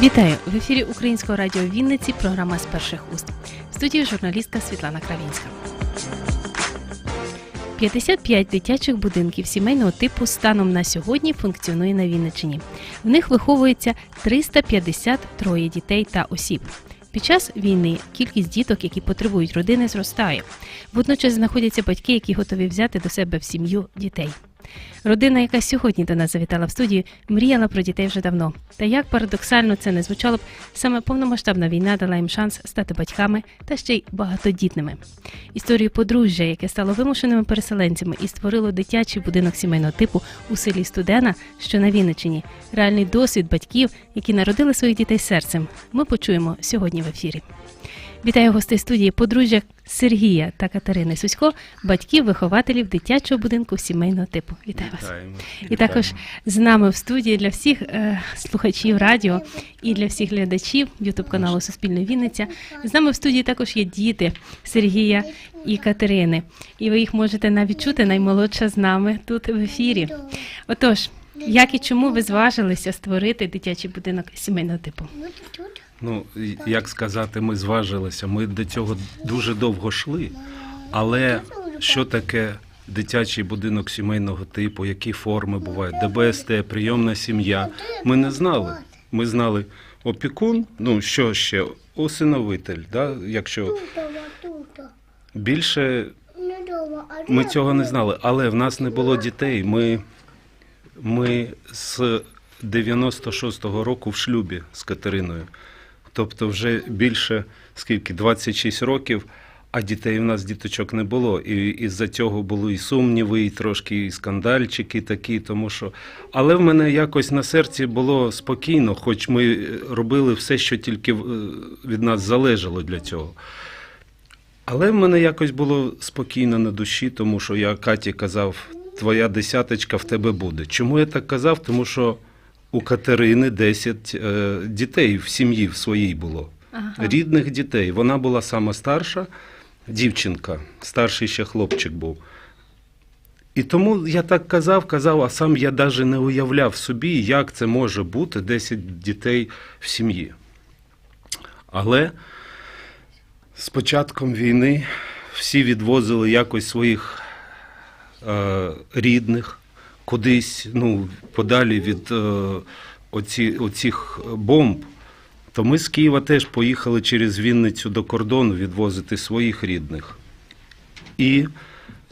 Вітаю в ефірі Українського радіо Вінниці. Програма з перших уст. В студії журналістка Світлана Кравінська. 55 дитячих будинків сімейного типу станом на сьогодні функціонує на Вінниччині. В них виховується 353 дітей та осіб. Під час війни кількість діток, які потребують родини, зростає. Водночас знаходяться батьки, які готові взяти до себе в сім'ю дітей. Родина, яка сьогодні до нас завітала в студію, мріяла про дітей вже давно. Та як парадоксально це не звучало б, саме повномасштабна війна дала їм шанс стати батьками та ще й багатодітними. Історію подружжя, яке стало вимушеними переселенцями і створило дитячий будинок сімейного типу у селі Студена, що на Вінниччині, реальний досвід батьків, які народили своїх дітей серцем. Ми почуємо сьогодні в ефірі. Вітаю гостей студії подружжя Сергія та Катерини Сусько, батьків вихователів дитячого будинку сімейного типу. Вітаю вас. Вітаємо. І також з нами в студії для всіх е, слухачів радіо і для всіх глядачів Ютуб каналу Суспільне Вінниця. З нами в студії також є діти Сергія і Катерини. І ви їх можете навіть чути наймолодша з нами тут в ефірі. Отож, як і чому ви зважилися створити дитячий будинок сімейного типу? Ну, як сказати, ми зважилися. Ми до цього дуже довго йшли. Але що таке дитячий будинок сімейного типу, які форми бувають, ДБСТ, прийомна сім'я? Ми не знали. Ми знали опікун, ну що ще, усиновитель, да? якщо більше Ми цього не знали, але в нас не було дітей. Ми, ми з 96-го року в шлюбі з Катериною. Тобто вже більше скільки 26 років, а дітей в нас діточок не було. І із-за цього були і сумніви, і трошки і скандальчики такі, тому що. Але в мене якось на серці було спокійно, хоч ми робили все, що тільки е, від нас залежало для цього. Але в мене якось було спокійно на душі, тому що я Каті казав, твоя десяточка в тебе буде. Чому я так казав? Тому що у Катерини 10 е, дітей в сім'ї в своїй було. Ага. Рідних дітей. Вона була сама старша дівчинка, старший ще хлопчик був. І тому я так казав, казав, а сам я навіть не уявляв собі, як це може бути 10 дітей в сім'ї. Але з початком війни всі відвозили якось своїх е, рідних кудись, ну, подалі від е, оці, оцих бомб. То ми з Києва теж поїхали через Вінницю до кордону відвозити своїх рідних. І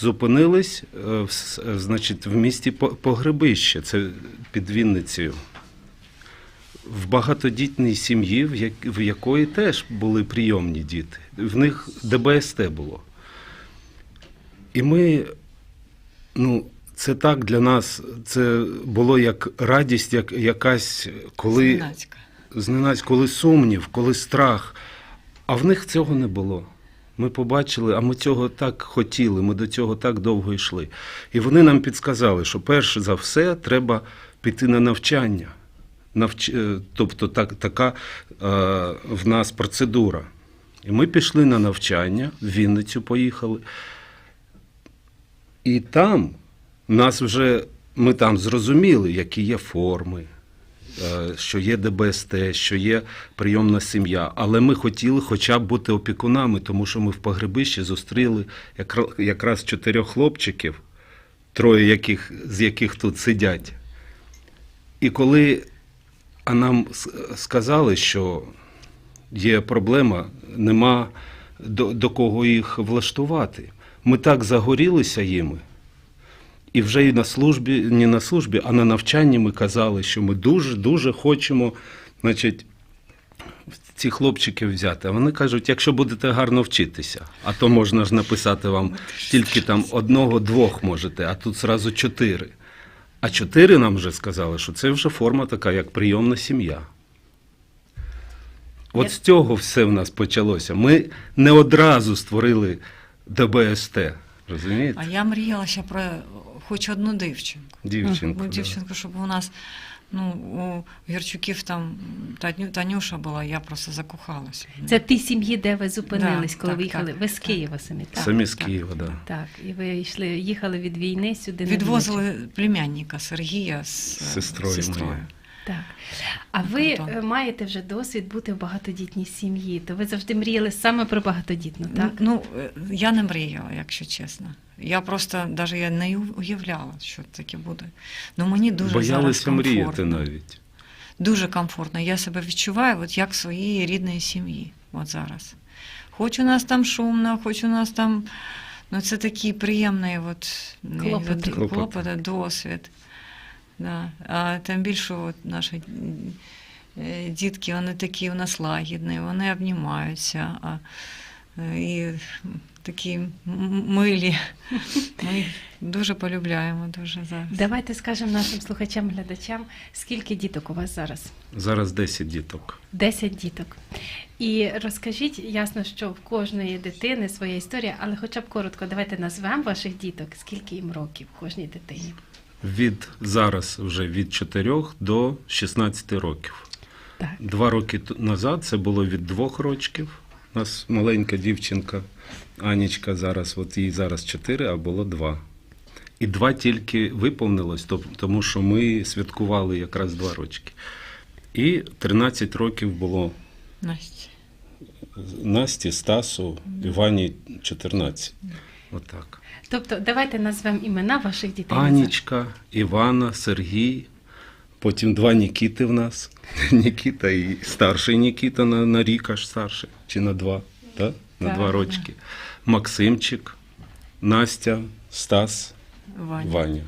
зупинились е, в, значить, в місті Погребище, це під Вінницею. В багатодітній сім'ї, в якої теж були прийомні діти. В них ДБСТ було. І ми, ну, це так для нас, це було як радість, як якась, коли Зненацька. зненацька, коли сумнів, коли страх. А в них цього не було. Ми побачили, а ми цього так хотіли, ми до цього так довго йшли. І вони нам підсказали, що перш за все треба піти на навчання. Навч... е, Тобто так, така е, в нас процедура. І ми пішли на навчання, в Вінницю поїхали. І там нас вже ми там зрозуміли, які є форми, е, що є ДБСТ, що є прийомна сім'я. Але ми хотіли хоча б бути опікунами, тому що ми в погребищі зустріли якраз чотирьох хлопчиків, троє яких, з яких тут сидять. І коли а нам сказали, що є проблема, нема до, до кого їх влаштувати. Ми так загорілися їми. І вже і на службі, не на службі, а на навчанні ми казали, що ми дуже дуже хочемо, значить, ці хлопчики взяти. А вони кажуть, якщо будете гарно вчитися, а то можна ж написати вам тільки там одного-двох можете, а тут зразу чотири. А чотири нам вже сказали, що це вже форма така, як прийомна сім'я. От з цього все в нас почалося. Ми не одразу створили ДБСТ. Розумієте? А я мріяла ще про хоч одну дівчинку. Дівчинку. Ну, да. дівчинку, щоб у нас, ну, у Герчуків там Таню, Танюша була, я просто закохалася. Це ті сім'ї, де ви зупинились, Да, коли так, ви їхали. так, ви з так. Києва самі, так? Самі з так, Києва, да. Так, і ви йшли, їхали від війни сюди. Відвозили племянника Сергія з З сестрою моєю. Так. А ви Антон. е, маєте вже досвід бути в багатодітній сім'ї, то ви завжди мріяли саме про багатодітну, так? Ну, е, я не мріяла, якщо чесно. Я просто навіть я не уявляла, що таке буде. Ну мені дуже Боялися мріяти навіть. Дуже комфортно. Я себе відчуваю от як в своїй рідної сім'ї. От зараз. Хоч у нас там шумно, хоч у нас там. Ну, це такий приємний от, Клопоти. от, Клопоти. клопоти, досвід. Да. А тим більше от наші е, дітки, вони такі у нас лагідні, вони обнімаються. А, і такі м- милі. Ми дуже полюбляємо дуже зараз. Давайте скажемо нашим слухачам, глядачам, скільки діток у вас зараз? Зараз 10 діток. 10 діток. І розкажіть, ясно, що в кожної дитини своя історія, але хоча б коротко, давайте назвемо ваших діток, скільки їм років кожній дитині. Від зараз вже від 4 до 16 років. Так. Два роки назад це було від двох рочків. У нас маленька дівчинка Анічка зараз, от їй зараз 4, а було 2. І два тільки виповнилось, тому що ми святкували якраз два рочки. І 13 років було Настя. Насті, Стасу, Івані 14. Отак. Тобто, давайте назвемо імена ваших дітей. Анічка, Івана, Сергій. Потім два Нікіти в нас. Нікіта і старший Нікіта на, на рік аж старший. Чи на два? Так? На Так, два да. рочки. Максимчик, Настя, Стас, Ваня. Ваня.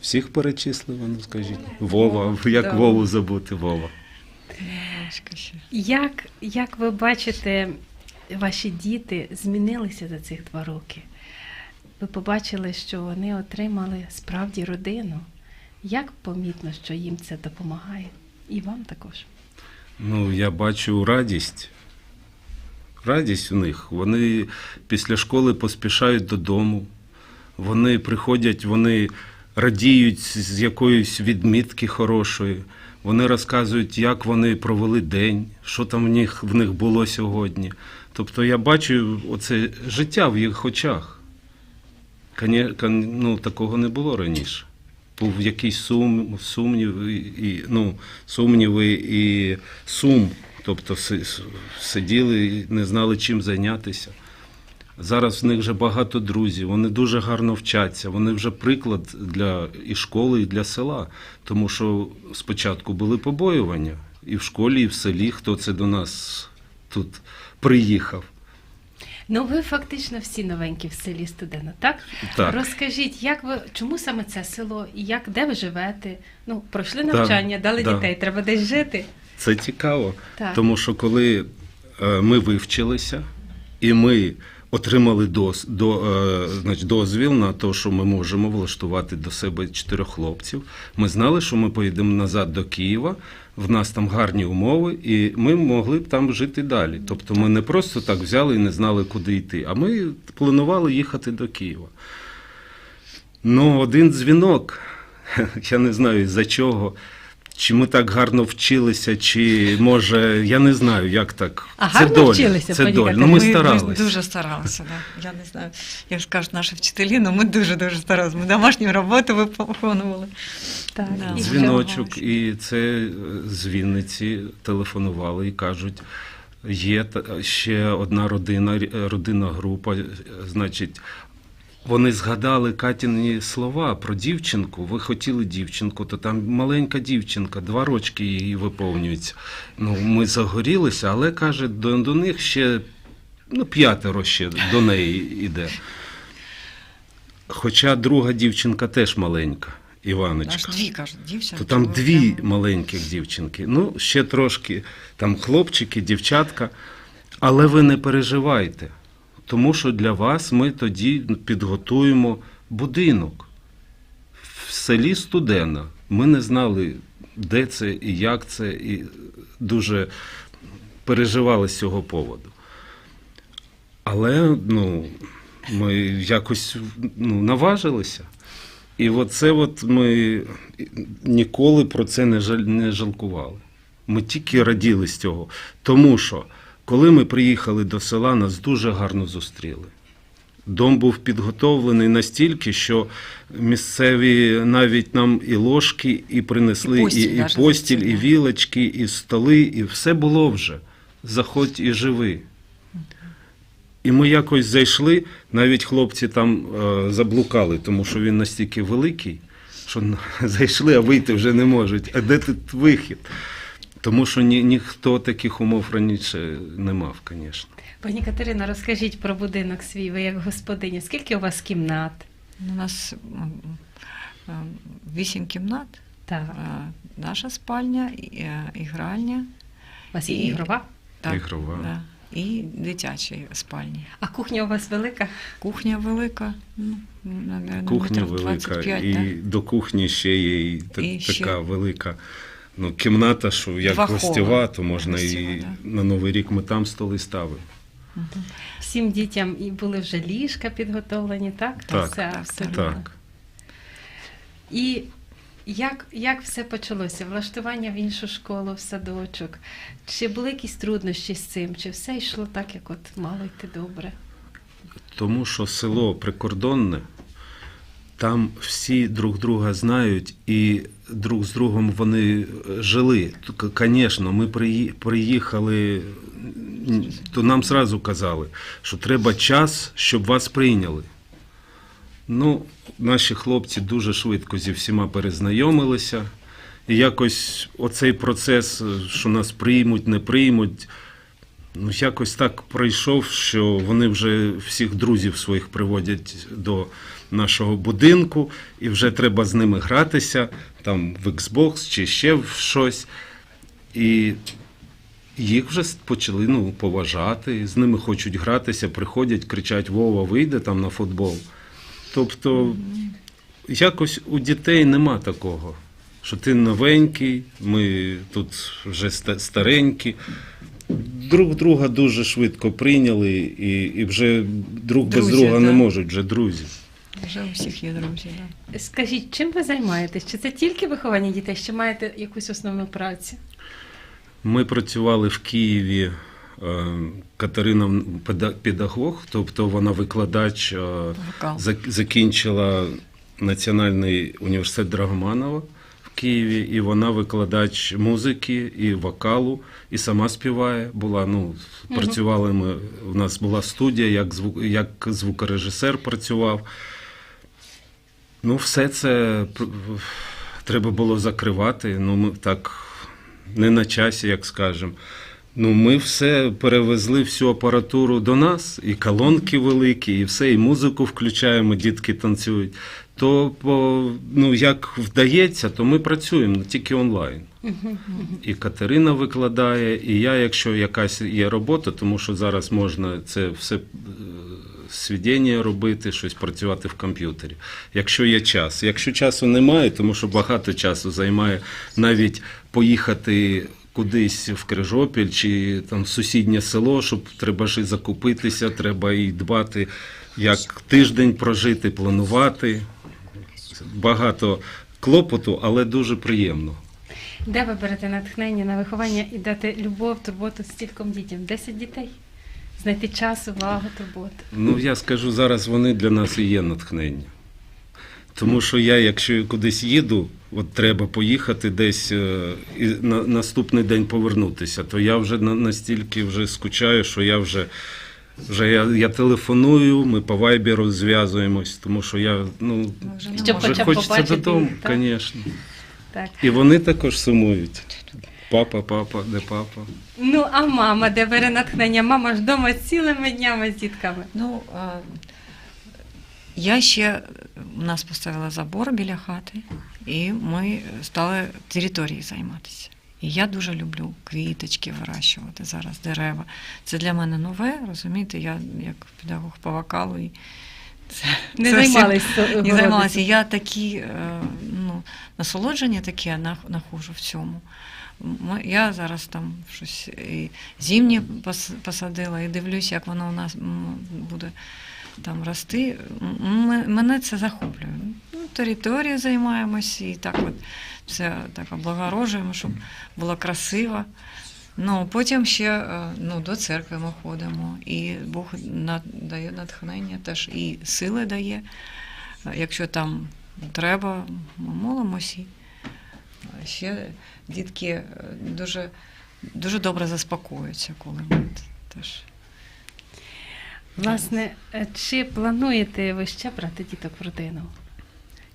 Всіх перечислили, ну скажіть. Вова, як Да. Вову забути Вова. Як, як ви бачите, ваші діти змінилися за цих два роки? Ви побачили, що вони отримали справді родину. Як помітно, що їм це допомагає? І вам також. Ну, я бачу радість. Радість у них. Вони після школи поспішають додому. Вони приходять, вони радіють з якоїсь відмітки хорошої. Вони розказують, як вони провели день, що там в них, в них було сьогодні. Тобто я бачу оце життя в їх очах. Ну, такого не було раніше. Був якийсь сум, сумнів, і, ну, сумніви і сум. Тобто сиділи і не знали, чим зайнятися. Зараз в них вже багато друзів, вони дуже гарно вчаться, вони вже приклад для і школи, і для села. Тому що спочатку були побоювання і в школі, і в селі, хто це до нас тут приїхав. Ну, ви фактично всі новенькі в селі Студено, так? Так. Розкажіть, як ви чому саме це село і як де ви живете? Ну, пройшли навчання, дали да. дітей, треба десь жити. Це цікаво, Так. тому що коли е, ми вивчилися і ми отримали дос, до, е, значить, дозвіл на те, що ми можемо влаштувати до себе чотирьох хлопців, ми знали, що ми поїдемо назад до Києва. В нас там гарні умови, і ми могли б там жити далі. Тобто ми не просто так взяли і не знали, куди йти, а ми планували їхати до Києва. Ну, один дзвінок, я не знаю за чого. Чи ми так гарно вчилися, чи може, я не знаю, як так. А це гарно доля. вчилися, це доля. Ну, ми Ми старалися. дуже старалися. Да. Я не знаю, як скажуть наші вчителі, але ми дуже-дуже старалися. Ми домашню роботу виконували. Так. Да. І Дзвіночок, і це е, з Вінниці телефонували і кажуть, є та- ще одна родина, рі- родинна група, е, значить. Вони згадали Катіні слова про дівчинку. Ви хотіли дівчинку, то там маленька дівчинка, два рочки її виповнюється. Ну, ми загорілися, але каже, до, до них ще ну, п'ятеро ще до неї йде. Хоча друга дівчинка теж маленька, Іваночка. Аж дві кажуть, дівчинки. То там дві прямо- маленьких дівчинки. Ну, ще трошки там хлопчики, дівчатка. Але ви не переживайте, тому що для вас ми тоді підготуємо будинок в селі Студена. Ми не знали, де це і як це, і дуже переживали з цього поводу. Але ну, ми якось ну, наважилися. І оце от ми ніколи про це не, не жалкували. Ми тільки раділи з цього. Тому що, коли ми приїхали до села, нас дуже гарно зустріли. Дом був підготовлений настільки, що місцеві навіть нам і ложки, і принесли, І і, постіль і, даже постіль, і вілочки, і столи, і все було вже. Заходь і живи. І ми якось зайшли, навіть хлопці там е, заблукали, тому що він настільки великий, що зайшли, а вийти вже не можуть. А де тут вихід? Тому що ні, ніхто таких умов раніше не мав, звісно. Пані Катерина, розкажіть про будинок свій, ви як господиня. Скільки у вас кімнат? У нас вісім кімнат, Так. Е, наша спальня, і, е, ігральня, У вас є І- ігрова? так, Ігрова. Да, і дитячі спальні. А кухня у вас велика? Кухня велика. Ну, наверное, Кухня метрів велика, 25, і да. до кухні ще є і та- І ще- така велика ну, кімната, що як Два гостєва, то можна Гостєва, і да. на Новий рік ми там столи ставимо. Всім дітям і були вже ліжка підготовлені, так? Так, Все так, абсолютно. Так. І як, як все почалося? Влаштування в іншу школу, в садочок? Чи були якісь труднощі з цим? Чи все йшло так, як от мало йти добре? Тому що село прикордонне, там всі друг друга знають і друг з другом вони е, жили. Звісно, ми приїхали, то нам зразу казали, що треба час, щоб вас прийняли. Ну, наші хлопці дуже швидко зі всіма перезнайомилися. І якось оцей процес, е, що нас приймуть, не приймуть, ну, якось так пройшов, що вони вже всіх друзів своїх приводять до нашого будинку, і вже треба з ними гратися, там в Xbox чи ще в щось. І їх вже почали ну, поважати, з ними хочуть гратися, приходять, кричать: Вова, вийде там на футбол. Тобто, якось у дітей нема такого, що ти новенький, ми тут вже старенькі. Друг друга дуже швидко прийняли, і, і вже друг без Друзі, друга не можуть, вже друзі. Вже у всіх є друзі. Да. Скажіть, чим ви займаєтесь? Чи це тільки виховання дітей, чи маєте якусь основну працю? Ми працювали в Києві. е, Катерина педа- педагог, тобто вона викладач, е, закінчила Національний університет Драгоманова Києві, і вона викладач музики і вокалу, і сама співає. Була, ну, працювали ми, у нас була студія, як, звук, як звукорежисер працював. Ну, все це треба було закривати. Ну, ми так не на часі, як скажемо. Ну, ми все перевезли всю апаратуру до нас, і колонки великі, і все, і музику включаємо, дітки танцюють. То ну, як вдається, то ми працюємо тільки онлайн. І Катерина викладає, і я, якщо якась є робота, тому що зараз можна це все е, свідення робити, щось працювати в комп'ютері. Якщо є час. Якщо часу немає, тому що багато часу займає навіть поїхати кудись в Крижопіль чи там в сусіднє село, щоб треба ж і закупитися, треба і дбати, як тиждень прожити, планувати. Багато клопоту, але дуже приємно. Де ви берете натхнення на виховання і дати любов, турботу стільком дітям? Десять дітей? Знайти час, увагу, турботу. Ну, я скажу, зараз вони для нас і є натхнення. Тому що я, якщо кудись їду, от треба поїхати десь е, і на наступний день повернутися, то я вже настільки вже скучаю, що я вже, вже я, я телефоную, ми по вайберу зв'язуємось, тому що я ну, вже вже хочеться додому, звісно. Так. І вони також сумують. Папа, папа, де папа? Ну, а мама, де бере натхнення? Мама ж вдома цілими днями з дітками. Ну, е, я ще нас поставила забор біля хати, і ми стали територією займатися. І я дуже люблю квіточки вирощувати зараз, дерева. Це для мене нове, розумієте, я як педагог по вокалу і це, Не це займалися. не займалася. Я такі е, ну, насолодження таке нах- нахожу в цьому. Я зараз там щось і зімні посадила, і дивлюсь, як воно у нас буде там рости. Мене це захоплює. Ну, територію займаємось і так от все так облагорожуємо, щоб було красиво. Ну, потім ще е, ну, до церкви ми ходимо, і Бог дає натхнення теж і сили дає. Е, Якщо там треба, ми молимося. Е, ще дітки дуже, дуже добре заспокоюються, коли ми теж. Власне, е, чи плануєте ви ще брати діток в родину?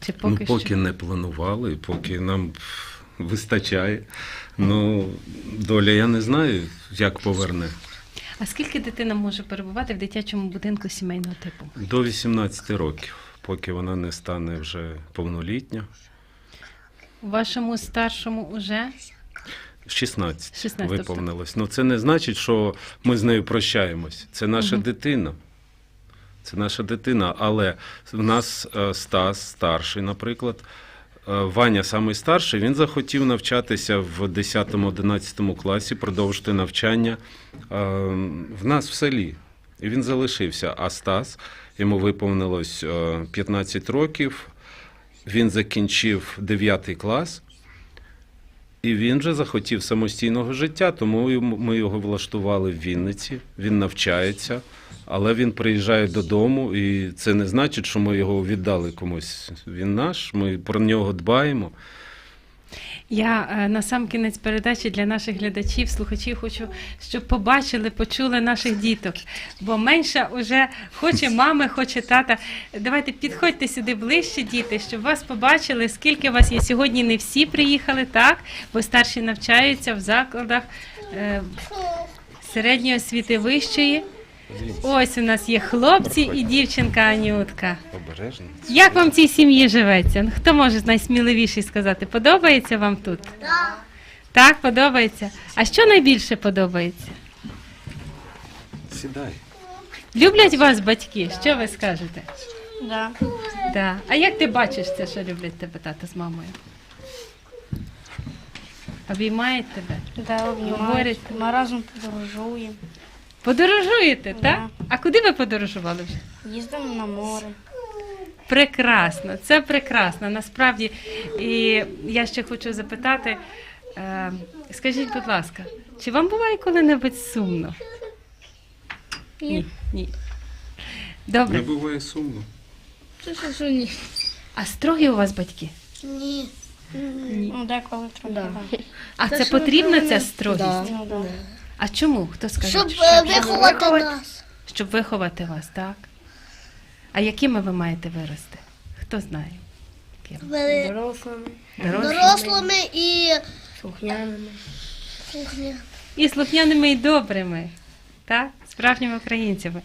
Чи поки, ну, поки що? не планували, поки нам вистачає. Ну, доля, я не знаю, як поверне. А скільки дитина може перебувати в дитячому будинку сімейного типу? До 18 років, поки вона не стане вже повнолітня. Вашому старшому уже 16, 16, виповнилось. Ну це не значить, що ми з нею прощаємось. Це наша Мгм. дитина. Це наша дитина. Але в нас е, Стас старший, наприклад. е, Ваня самий старший, він захотів навчатися в 10-11 класі, продовжити навчання е, в нас в селі. І він залишився. А Стас, йому виповнилось е, 15 років, він закінчив 9 клас. І він вже захотів самостійного життя, тому ми його влаштували в Вінниці. Він навчається, але він приїжджає додому, і це не значить, що ми його віддали комусь. Він наш, ми про нього дбаємо. Я е, на сам кінець передачі для наших глядачів, слухачів хочу, щоб побачили, почули наших діток. Бо менша уже хоче мами, хоче тата. Давайте підходьте сюди ближче, діти, щоб вас побачили, скільки вас є. Сьогодні не всі приїхали, так? Бо старші навчаються в закладах е, середньої освіти вищої. Ось у нас є хлопці і дівчинка Анютка. Обережно. Як вам в цій сім'ї живеться? Ну, Хто може найсміливіший сказати? Подобається вам тут? Так. Так, подобається. А що найбільше подобається? Сідай. Люблять вас батьки? Що ви скажете? Да. Да. А як ти бачиш це, що люблять тебе тато з мамою? Обіймають тебе? Да, Говорять. Ми разом подорожуємо, Подорожуєте, Да. так? А куди ви подорожували вже? їздимо на море. Прекрасно, це прекрасно. Насправді, і я ще хочу запитати, е, скажіть, будь ласка, чи вам буває коли-небудь сумно? Ні. Ні. Добре. Не буває сумно. Це що, що ні? А строгі у вас батьки? Ні. Ні. Ну, деколи трохи. Да. А це потрібна ця строгість? Ну, да. А чому? Хто скаже? Щоб Щоб, е, виховати нас. щоб виховати вас, так? А якими ви маєте вирости? Хто знає? Ким? Вели- Дорослими, Дорослі? Дорослими і слухняними. слухня. І слухняними і добрими, так? Справжніми українцями.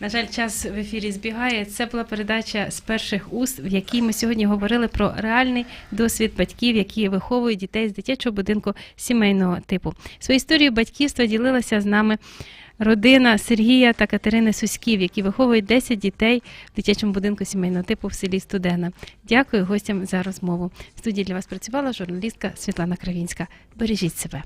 На жаль, час в ефірі збігає. Це була передача з перших уст, в якій ми сьогодні говорили про реальний досвід батьків, які виховують дітей з дитячого будинку сімейного типу. Свою історію батьківства ділилася з нами родина Сергія та Катерини Суськів, які виховують 10 дітей в дитячому будинку сімейного типу в селі Студена. Дякую гостям за розмову. В Студії для вас працювала журналістка Світлана Кравінська. Бережіть себе.